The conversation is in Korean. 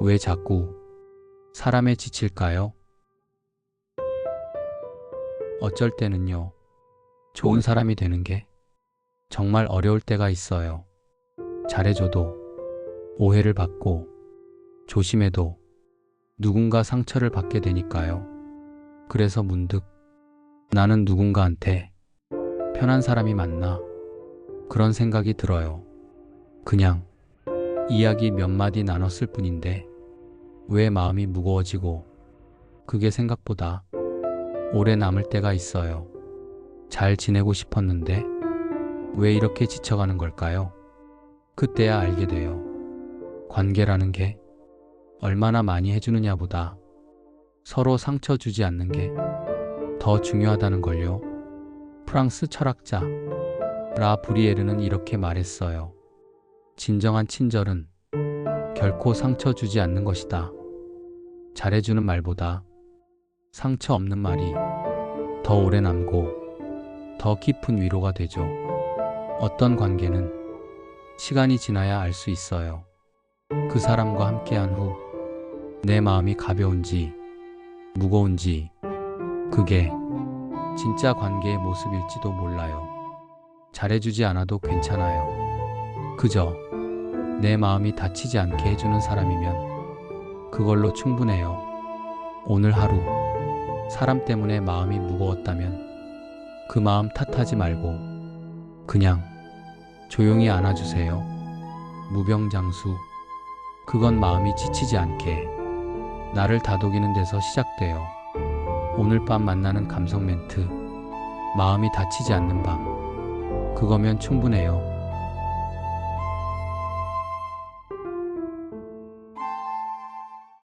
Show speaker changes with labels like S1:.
S1: 왜 자꾸 사람에 지칠까요? 어쩔 때는요, 좋은 사람이 되는 게 정말 어려울 때가 있어요. 잘해줘도 오해를 받고 조심해도 누군가 상처를 받게 되니까요. 그래서 문득 나는 누군가한테 편한 사람이 맞나 그런 생각이 들어요. 그냥 이야기 몇 마디 나눴을 뿐인데 왜 마음이 무거워지고 그게 생각보다 오래 남을 때가 있어요. 잘 지내고 싶었는데 왜 이렇게 지쳐가는 걸까요? 그때야 알게 돼요. 관계라는 게 얼마나 많이 해주느냐 보다 서로 상처 주지 않는 게 더 중요하다는 걸요. 프랑스 철학자 라 브리에르는 이렇게 말했어요. 진정한 친절은 결코 상처 주지 않는 것이다. 잘해주는 말보다 상처 없는 말이 더 오래 남고 더 깊은 위로가 되죠. 어떤 관계는 시간이 지나야 알 수 있어요. 그 사람과 함께한 후 내 마음이 가벼운지 무거운지 그게 진짜 관계의 모습일지도 몰라요. 잘해주지 않아도 괜찮아요. 그저 내 마음이 다치지 않게 해주는 사람이면 그걸로 충분해요. 오늘 하루 사람 때문에 마음이 무거웠다면 그 마음 탓하지 말고 그냥 조용히 안아주세요. 무병장수. 그건 마음이 지치지 않게 나를 다독이는 데서 시작돼요. 오늘 밤 만나는 감성 멘트. 마음이 다치지 않는 밤. 그거면 충분해요.